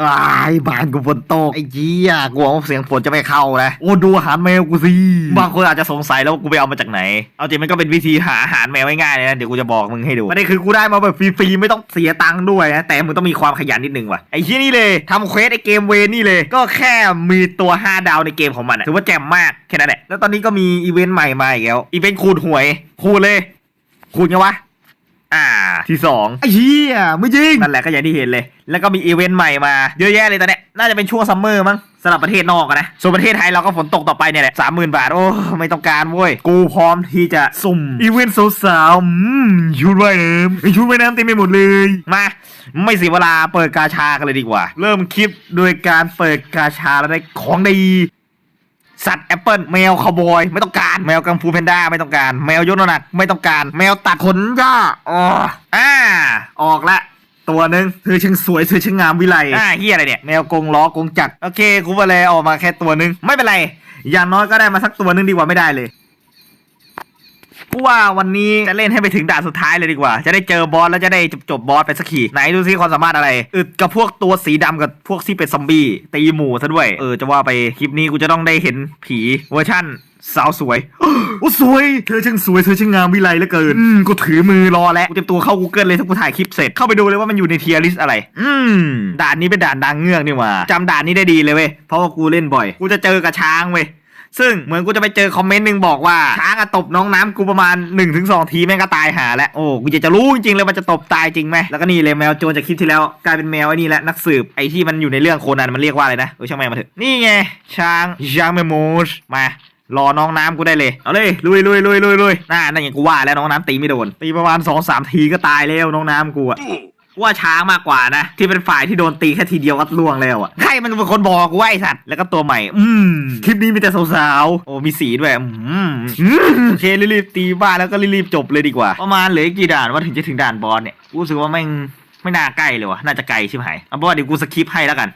อ้ายบ้านกูฝนตกไอ้เหี้ยกลัวว่าเสียงฝนจะไม่เข้านะโอ้ดูอาหารแมวกูสิบางคนอาจจะสงสัยแล้วว่ากูไปเอามาจากไหน เอาจริงมันก็เป็นวิธีหาอาหารแมวง่ายๆเลยนะเดี๋ยวกูจะบอกมึงให้ดูประเด็นคือกูได้มาแบบฟรีๆไม่ต้องเสียตังค์ด้วยนะแต่มึงต้องมีความขยันนิดนึงว่ะไอ้เหี้ยนี่เลยทำเควสไอ้เกมเวรนี่เลย ก็แค่มีตัว 5 ดาวในเกมของมันอะถือว่าแจ่มมากแค่นั้นแหละแล้วตอนนี้ก็มีอีเวนต์ใหม่มาอีกแล้วอีเวนต์คูณหวยคูณเลยคูณไงวะ อ่า ที่สองไอ้เหี้ยไม่จริง นั่นแหละก็อย่างที่เห็นเลย แล้วก็มีอีเวนต์ใหม่มาเยอะแยะเลยตอนเนี้ยน่าจะเป็นช่วงซัมเมอร์มั้งสำหรับประเทศนอกอะนะ ส่วนประเทศไทยเราก็ฝนตกต่อไปเนี่ยแหละสามหมื่นบาท โอ้ ไม่ต้องการเว้ย กูพร้อมที่จะสุ่ม อีเวนต์สาวๆอืมชุดว่ายน้ำไอ้ชุดว่ายน้ำเต็มไปหมดเลย มา ไม่เสียเวลาเปิดกาชากันเลยดีกว่า เริ่มคลิปโดยการเปิดกาชาแล้วได้ของดี สัตว์แอปเปิลแมวคาวบอยไม่ต้องการแมวกังฟูแพนด้าไม่ต้องการ แมวยกน้ำหนักไม่ต้องการ แมวตัดขนหญ้าอ๋ออ่าออกละตัวหนึ่งเธอช่างสวยเธอช่างงามวิไลอ่าเฮียอะไรเนี่ยแมวกรงล้อกรงจักรโอเคกูไปเลยออกมาแค่ตัวหนึ่งไม่เป็นไร อย่างน้อยก็ได้มาสักตัวหนึ่งดีกว่าไม่ได้เลย กูว่าวันนี้จะเล่นให้ไปถึงด่านสุดท้ายเลยดีกว่า จะได้เจอบอสแล้วจะได้จบจบบอสไปสักทีไหนดูซิความสามารถอะไรอึดกับพวกตัวสีดำกับพวกที่เป็นซอมบี้ตีหมูซะด้วยเออจะว่าไปคลิปนี้กูจะต้องได้เห็นผีเวอร์ชั่นสาวสวย โอ้สวย เธอช่างสวย เธอช่างงามวิไลเหลือเกิน อืม กูถือมือรอแล้ว กูเตรียมตัวเข้า Google เลยถ้ากูถ่ายคลิปเสร็จ เข้าไปดูเลยว่ามันอยู่ในเทียร์ลิสอะไร อืม ด่านนี้เป็นด่านดังเงือกนี่หว่าจำด่านนี้ได้ดีเลยเว้ย เพราะว่ากูเล่นบ่อย กูจะเจอกับช้างเว้ย ซึ่งเหมือนกูจะไปเจอคอมเมนต์หนึ่งบอกว่าช้างอะตบน้องน้ำกูประมาณ1นถึงสทีแม่งก็ตายหาแล้วโอ้กูอยากจะรู้จริงๆเลยมันจะตบตายจริงไหมแล้วก็นี่เลยแมวโจรจากคลิปที่แล้วกลายเป็นแมวไอ้นี่แหละนักสืบไอ้ที่มันอยู่ในเรื่องโคนันมันเรียกว่าอะไรนะเออช่างแม่มาเถอะนี่ไงช้างช้างแมมมูสมารอน้องน้ำกูได้เลย เอาเลยลุยลุยลุยลุยลุยน่านั่นอย่างกูว่าแล้วน้องน้ำตีไม่โดนตีประมาณ2อสามทีก็ตายแล้วน้องน้ำกูอะ ว่าช้างมากกว่านะ ที่เป็นฝ่ายที่โดนตีแค่ทีเดียวก็ล่วงแล้วอะใครมันเป็นคนบอกกูว่าไอสัตว์แล้วก็ตัวใหม่ อืมคลิปนี้มีแต่สาวๆโอ้มีสีด้วยอืมโอเครีบๆตีบ้านแล้วก็รีบๆจบเลยดีกว่า ประมาณเหลือกี่ด่านว่าถึงจะถึงด่านบอสเนี่ยกูรู้สึกว่าแม่งไม่น่าใกล้เลยวะน่าจะไกลใชิบหายเอาเป็นว่าเดี๋ยวกูสคิปให้แล้วกัน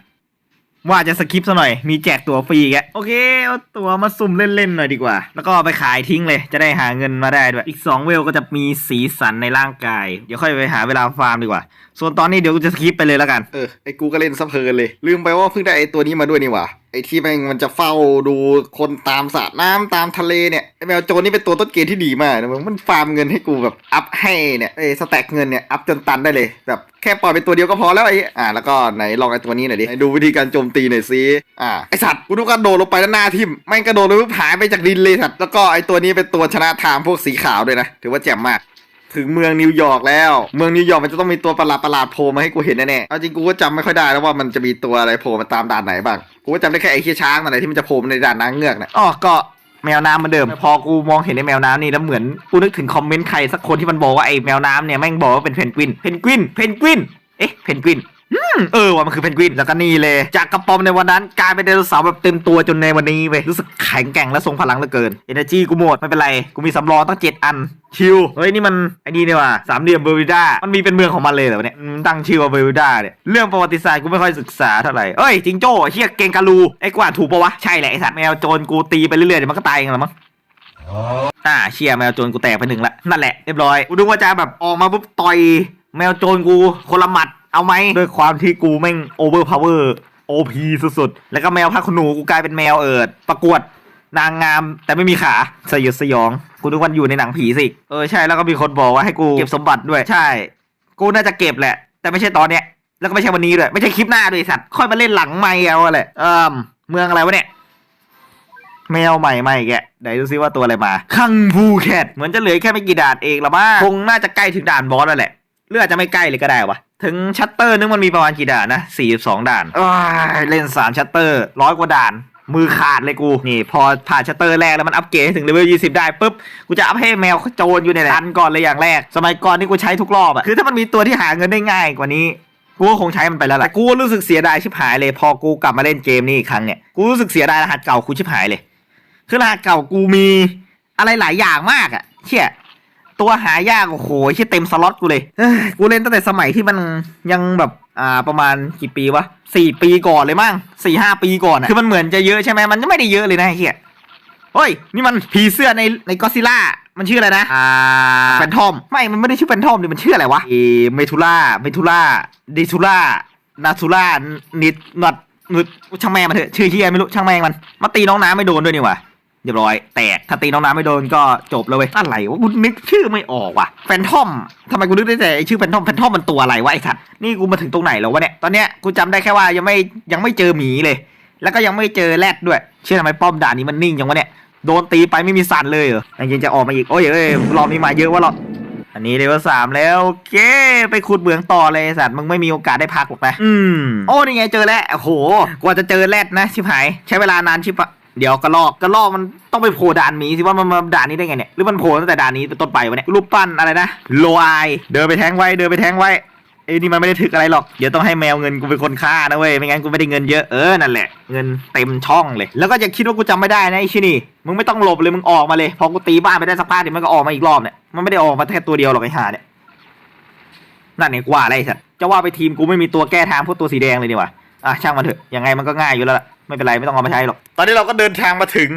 ว่าจะสคิปซะหน่อย มีแจกตั๋วฟรีแกโอเค เอาตั๋วมาสุ่มเล่นๆหน่อยดีกว่า แล้วก็ไปขายทิ้งเลย จะได้หาเงินมาได้ด้วย อีก 2 เวลก็จะมีสีสันในร่างกาย เดี๋ยวค่อยไปหาเวลาฟาร์มดีกว่า ส่วนตอนนี้เดี๋ยวกูจะสคิปไปเลยแล้วกัน เออไอ้กูก็เล่นซะเพลินเลย ลืมไปว่าเพิ่งได้ไอ้ตัวนี้มาด้วยนี่หว่า ไอ้ที่แม่งมันจะเฝ้าดูคนตามสระน้ำตามทะเลเนี่ยไอ้แมวโจรนี่เป็นตัวต้นเกมที่ดีมากนะมึงมันฟาร์มเงินให้กูแบบอัพให้เนี่ยไอ้สแต็กเงินเนี่ยอัพจนตันได้เลยแบบแค่ปล่อยเป็นตัวเดียวก็พอแล้วไอ้อ่าแล้วก็ไหนลองไอ้ตัวนี้หน่อยดิดูวิธีการโจมตีหน่อยสิอ่าไอ้สัตว์กูต้องกระโดดลงไปด้านหน้าทิมแม่งกระโดดลงหายไปจากดินเลยสัตว์แล้วก็ไอ้ตัวนี้เป็นตัวชนะทางพวกสีขาวด้วยนะถือว่าแจ่มมาก ถึงเมืองนิวยอร์กแล้ว เมืองนิวยอร์กมันจะต้องมีตัวประหลาดประหลาดๆโผล่มาให้กูเห็นแน่ๆเอาจริงกูก็จำไม่ค่อยได้แล้วว่ามันจะมีตัวอะไรโผล่มาตามด่านไหนบ้าง กูก็จำได้แค่ไอ้เคียช้างอะไรที่มันจะโผล่มาในด่านนางเงือกน่ะอ๋อก็แมวน้ำเหมือนเดิม พอกูมองเห็นในแมวน้ำนี่แล้วเหมือนกูนึกถึงคอมเมนต์ใครสักคนที่มันบอกว่าไอ้แมวน้ำเนี่ยแม่งบอกว่าเป็นเพนกวิน เพนกวิน เพนกวิน เอ๊ะ เพนกวิน อืมเออว่ามันคือเพนกวินแล้วก็นี่เลย จากกระป๋อมในวันนั้นกลายเป็นไดโนเสาร์แบบเต็มตัวจนในวันนี้เว้ยรู้สึกแข็งแกร่งและทรงพลังเหลือเกินเอเนจีกูหมดไม่เป็นไร กูมีสำรองตั้งเจ็ดอันชิลเฮ้ยนี่มันไอ้นี่เนี่ยว่ะสามเหลี่ยมเบอร์วิด้ามันมีเป็นเมืองของมันเลยเหรอเนี่ยตั้งชื่อว่าเบอร์วิด้าเนี่ยเรื่องประวัติศาสตร์กูไม่ค่อยศึกษาเท่าไหร่เอ้ยจิงโจ้เฮียเกงกาลูไอ้กวาดถูกปะวะใช่แหละไอ้สัตว์แมวโจรกูตีไปเรื่อยๆเดี๋ยวมันก็ตายเองแหละมั้งอ่าเชียแมวโจรกูแตกไปหนึ่งละนั่นแหละเรียบร้อยกูดูว่าจะแบบออกมาปุ๊บต่อยแมวโจรกูคนละหมัด เอาไหมด้วยความที่กูแม่งโอเวอร์พาวเวอร์โอพีสุดๆ แล้วก็แมวพักขนหนูกูกลายเป็นแมวเอิดประกวดนางงามแต่ไม่มีขาสยดสยอง กูนึกว่าอยู่ในหนังผีสิ เออใช่แล้วก็มีคนบอกว่าให้กูเก็บสมบัติด้วยใช่ กูน่าจะเก็บแหละ แต่ไม่ใช่ตอนเนี้ยแล้วก็ไม่ใช่วันนี้ด้วย ไม่ใช่คลิปหน้าด้วยไอ้สัตว์ค่อยมาเล่นหลังไม่เอาอะไรเอ่มเมืองอะไรวะเนี่ยแมวใหม่ใหม่แกะไหนดูซิว่าตัวอะไรมาคังบูแคทเหมือนจะเหลือแค่ไม่กี่ด่านเองละมั้งคงน่าจะใกล้ถึงด่านบอสแล้วแหละหรืออาจจะไม่ใกล้เลยก็ได้วะ ถึงชัตเตอร์นึงมันมีประมาณกี่ด่านนะ42ด่านอ้ายเล่น3ชัตเตอร์ร้อยกว่าด่าน มือขาดเลยกู นี่ พอผ่านชัตเตอร์แรกแล้วมันอัปเกรดให้ถึงเลเวล20 ได้ปุ๊บ กูจะอัพให้แมวโจรอยู่ในรันก่อนเลยอย่างแรก สมัยก่อนนี่กูใช้ทุกรอบอะคือถ้ามันมีตัวที่หาเงินได้ง่ายกว่านี้กูก็คงใช้มันไปแล้วแหละแต่กูก็รู้สึกเสียดายชิบหายเลย พอกูกลับมาเล่นเกมนี้อีกครั้งเนี่ยกูรู้สึกเสียดายรหัสเก่ากูชิบหายเลย คือรหัสเก่ากูมีอะไรหลายอย่างมากอะเชี่ย ตัวหายาก โอ้โหเชี่ยเต็มสล็อตกูเลยเอ้ยกูเล่นตั้งแต่สมัยที่มันยังแบบอ่าประมาณกี่ปีวะสี่ปีก่อนเลยมั้งสี่ห้าปีก่อนอะคือมันเหมือนจะเยอะใช่ไหมมันไม่ได้เยอะเลยนะไอ้เชี่ยเฮ้ย นี่มันผีเสื้อในในก็ซิล่า มันชื่ออะไรนะ อ่าแฟนทอม ไม่ มันไม่ได้ชื่อแฟนทอมดิมันชื่ออะไรวะเอเมทูล่าเมทูล่าเดทูล่านาทูล่านิดนอดนุดช่างแม่งมันเถอะ ชื่อเฮียไม่รู้ ช่างแม่งมัน มาตีน้องน้ำไม่โดนด้วยนี่หว่า เรียบร้อย แตกถ้าตีน้องน้ำไม่โดนก็จบเลยเว้ยอะไรวะกูนึกชื่อไม่ออกว่ะแฟนทอมทำไมกูนึกได้แต่ไอ้ชื่อแฟนทอมแฟนทอมมันตัวอะไรวะไอ้สัตว์นี่กูมาถึงตรงไหนแล้ววะเนี่ยตอนเนี้ยกูจำได้แค่ว่ายังไม่ยังไม่เจอหมีเลย แล้วก็ยังไม่เจอแรดด้วย เชื่อทำไมป้อมด่านนี้มันนิ่งจังวะเนี่ยโดนตีไปไม่มีสั่นเลยเหรอยังจะออกมาอีกโอ้ยเอ้ยรอบนี้มาเยอะวะหรออันนี้เลเวลสามแล้วโอเคไปขุดเหมืองต่อเลยไอ้สัตว์มึงไม่มีโอกาสได้พักหรอกนะอืมโอ้นี่ไงเจอแล้วโอ้โหกว่าจะเจอแรดนะชิบหายใช้เวลานานชิบะ เดี๋ยวกระลอกกระลอกมันต้องไปโผล่ด่านหมีสิว่ามันมาด่านนี้ได้ไงเนี่ยหรือมันโผล่ตั้งแต่ด่านนี้เป็นต้นไปวะเนี่ยรูปปั้นอะไรนะโลไอเดินไปแทงไว้เดินไปแทงไว้ไอ้นี่มันไม่ได้ถึกอะไรหรอกเดี๋ยวต้องให้แมวเงินกูเป็นคนฆ่านะเว้ยไม่งั้นกูไม่ได้เงินเยอะเออนั่นแหละเงินเต็มช่องเลย แล้วก็อย่าคิดว่ากูจำไม่ได้นะไอ้ชินี่มึงไม่ต้องหลบเลยมึงออกมาเลยพอกูตีบ้านไปได้สักพักเดี๋ยวมันก็ออกมาอีกรอบเนี่ยมันไม่ได้ออกมาแค่ตัวเดียวหรอกไอ้ห่าเนี่ยนั่นเนี่ยกว่าอะไรสัตว์จะว่าไปทีมกูไม่มีตัวแก้ทางพวกตัวสีแดงเลยนี่หว่าอะช่างมันเถอะยังไงมันก็ง่ายอยู่แล้วล่ะ ไม่เป็นไรไม่ต้องเอามาใช้หรอก ตอนนี้เราก็เดินทางมาถึง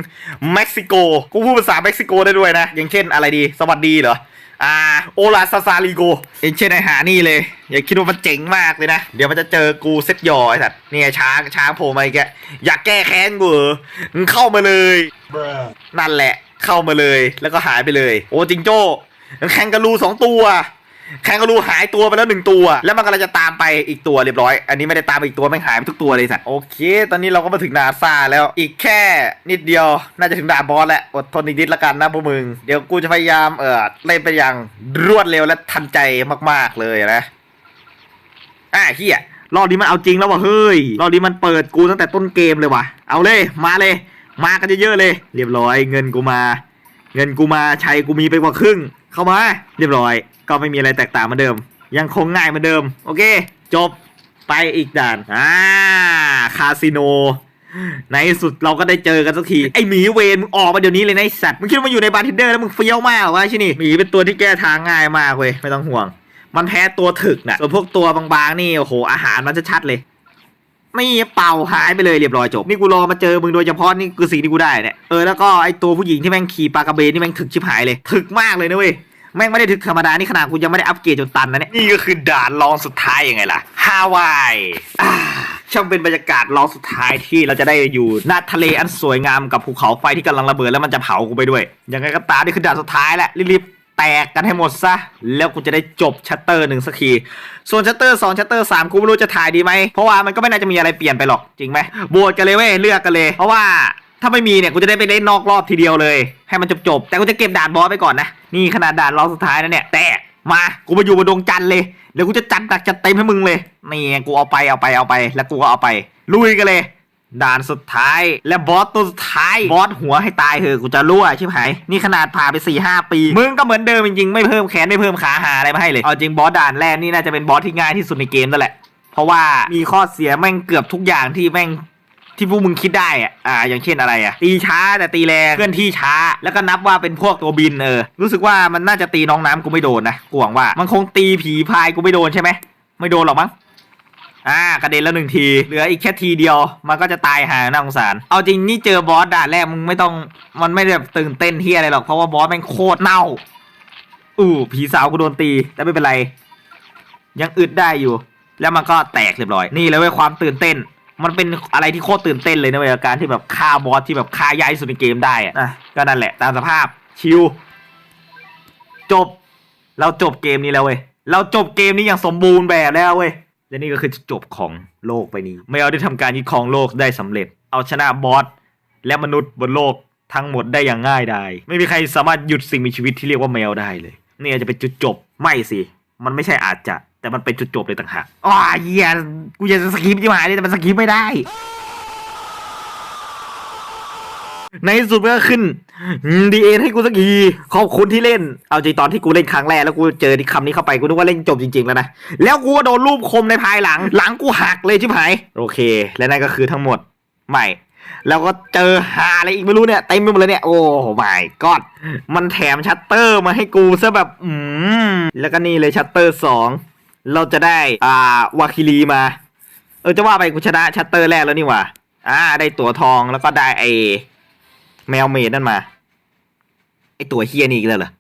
เม็กซิโก กูพูดภาษาเม็กซิโกได้ด้วยนะ อย่างเช่นอะไรดี สวัสดีเหรอ อ่า โอลาซาซาลิโกอย่างเช่นไอหานี่เลย อย่าคิดว่ามันเจ๋งมากเลยนะ เดี๋ยวมันจะเจอกูเซ็ตยอไอ้สัตว์นี่ไงช้างช้างโผล่มาอีกแกอยากแก้แค้นกูเหรอมึงเข้ามาเลย นั่นแหละ เข้ามาเลย แล้วก็หายไปเลย โอ้จิงโจ้แข่งกระลูสองตัว แคนการูหายตัวไปแล้วหนึ่งตัว แล้วมันกำลังจะตามไปอีกตัวเรียบร้อย อันนี้ไม่ได้ตามไปอีกตัวแม่หายไปทุกตัวเลยสัตว์โอเค ตอนนี้เราก็มาถึงนาซาแล้วอีกแค่นิดเดียว น่าจะถึงด่านบอสแล้วอดทนอีกนิดละกันนะพวกมึง เดี๋ยวกูจะพยายามเออเล่นไปอย่างรวดเร็วและทันใจมาก ๆเลยนะอะเฮียรอบนี้มันเอาจริงแล้วว่ะเฮ้ยรอบนี้มันเปิดกูตั้งแต่ต้นเกมเลยว่ะ เอาเลยมาเลย มากันเยอะๆเลย เรียบร้อยเงินกูมา เงินกูมาชัยกูมีไปกว่าครึ่ง เข้ามา เรียบร้อย ก็ไม่มีอะไรแตกต่างเหมือนเดิม ยังคงง่ายเหมือนเดิม โอเค จบไปอีกด่านอ่าคาสิโน ในสุดเราก็ได้เจอกันสักที ไอหมีเวนมึงออกมาเดี๋ยวนี้เลยนะไอสัตว์มึงคิดว่ามันอยู่ในบาร์เทนเดอร์แล้วมึงเฟี้ยวมากเหรอวะชินี่หมีเป็นตัวที่แก้ทางง่ายมากเว้ยไม่ต้องห่วง มันแพ้ตัวถึกนะส่วนพวกตัวบางๆนี่โอ้โหอาหารมันจะชัดเลย ไม่เป่าหายไปเลยเรียบร้อยจบ นี่กูรอมาเจอมึงโดยเฉพาะนี่คือสิ่งที่กูได้เนี่ยเออแล้วก็ไอตัวผู้หญิงที่แม่งขี่ปลากระเบนนี่แม่งถึกชิบหายเลยถึกมากเลยนะเว้ยแม่งไม่ได้ถึกธรรมดานี่ขนาดกูยังไม่ได้อัปเกรดจนตันนะเนี่ยนี่ก็คือด่านรองสุดท้ายยังไงล่ะฮาวายอ่าช่างเป็นบรรยากาศรองสุดท้ายที่เราจะได้อยู่หน้าทะเลอันสวยงามกับภูเขาไฟที่กำลังระเบิดแล้วมันจะเผากูไปด้วยยังไงก็ตามนี่คือด่านสุดท้ายแหละรีบ แตกกันให้หมดซะ แล้วกูจะได้จบชัตเตอร์หนึ่งสักที ส่วนชัตเตอร์สองชัตเตอร์สามกูไม่รู้จะถ่ายดีไหม เพราะว่ามันก็ไม่น่าจะมีอะไรเปลี่ยนไปหรอกจริงไหมโหวตกันเลยเว้ยเลือกกันเลย เพราะว่าถ้าไม่มีเนี่ยกูจะได้ไปเล่นนอกรอบทีเดียวเลย ให้มันจบๆแต่กูจะเก็บด่านบอสไปก่อนนะนี่ขนาดด่านรองสุดท้ายนะเนี่ยแต่มากูมาอยู่บนดวงจันทร์เลยเดี๋ยวกูจะจัดหนักจัดเต็มให้มึงเลยนี่ไงกูเอาไปเอาไปเอาไป แล้วกูก็เอาไปลุยกันเลย ด่านสุดท้าย และบอสตัวสุดท้าย บอสหัวให้ตายเถอะกูจะรั่วชิบหายนี่ขนาดผ่านไป4ี่หปี มึงก็เหมือนเดิมจริงๆไม่เพิ่มแขนไม่เพิ่มขาหาอะไรมาให้เลย เอาจริงบอสด่านแรกนี่น่าจะเป็นบอสที่ง่ายที่สุดในเกมนั่นแหละ เพราะว่ามีข้อเสียแม่งเกือบทุกอย่างที่แม่งที่พวกมึงคิดได้อะอ่า อย่างเช่นอะไรอะ ตีช้าแต่ตีแรงเคลื่อนที่ช้า แล้วก็นับว่าเป็นพวกตัวบินเออ รู้สึกว่ามันน่าจะตีน้องน้ำกูไม่โดนนะ กูหวังว่า มันคงตีผีพายกูไม่โดนใช่ไหม ไม่โดนหรอกมั้ง อ่ากระเด็นแล้วหนึ่งที เหลืออีกแค่ทีเดียว มันก็จะตายหาน่าสงสาร เอาจริงนี่เจอบอสด่านแรกมึงไม่ต้อง มันไม่แบบตื่นเต้นเฮียอะไรหรอก เพราะว่าบอสแม่งโคตรเน่า อู้ผีสาวกูโดนตี แต่ไม่เป็นไร ยังอึดได้อยู่ แล้วมันก็แตกเรียบร้อย นี่เลยเว้ยความตื่นเต้น มันเป็นอะไรที่โคตรตื่นเต้นเลยนะเว้ยการที่แบบฆ่าบอสที่แบบฆ่ายากที่สุดในเกมได้อะอะก็นั่นแหละ ตามสภาพ ชิว จบ เราจบเกมนี้แล้วเว้ย เราจบเกมนี้อย่างสมบูรณ์แบบแล้วเว้ย และนี่ก็คือจุดจบของโลกไปนี้ ไม่เอาได้ทำการยึดครองโลกได้สำเร็จ เอาชนะบอสและมนุษย์บนโลกทั้งหมดได้อย่างง่ายดายไม่มีใครสามารถหยุดสิ่งมีชีวิตที่เรียกว่าแมวได้เลย นี่อาจจะเป็นจุดจบไม่สิ มันไม่ใช่อาจจะ แต่มันเป็นจุดจบเลยต่างหากอ๋อเหี้ยกูอยากจะสกิปที่หายเลยแต่มันสกิปไม่ได้ ในสุดก็ขึ้นดีเอให้กูสักทีขอบคุณที่เล่น เอาจริงตอนที่กูเล่นครั้งแรกแล้วกูเจอที่คำนี้เข้าไปกูนึกว่าเล่นจบจริงๆแล้วนะ แล้วกูโดนรูปคมในภายหลัง หลังกูหักเลยชิบหาย โอเค และนั่นก็คือทั้งหมดใหม่ แล้วก็เจอหาอะไรอีกไม่รู้เนี่ยเต็มไปหมดเลยเนี่ย โอ้ไม่กอดมันแถมชัตเตอร์มาให้กูซะแบบ อืม แล้วก็นี่เลยชัตเตอร์สองเราจะได้ อ่าวาคิรีมา เออจะว่าไปกูชนะชัตเตอร์แรกแล้วนี่หว่าอ่า ได้ตั๋วทองแล้วก็ได้ไอ แมวเมดนั่นมา ไอตัวเฮียนี่อีกแล้วเหรอ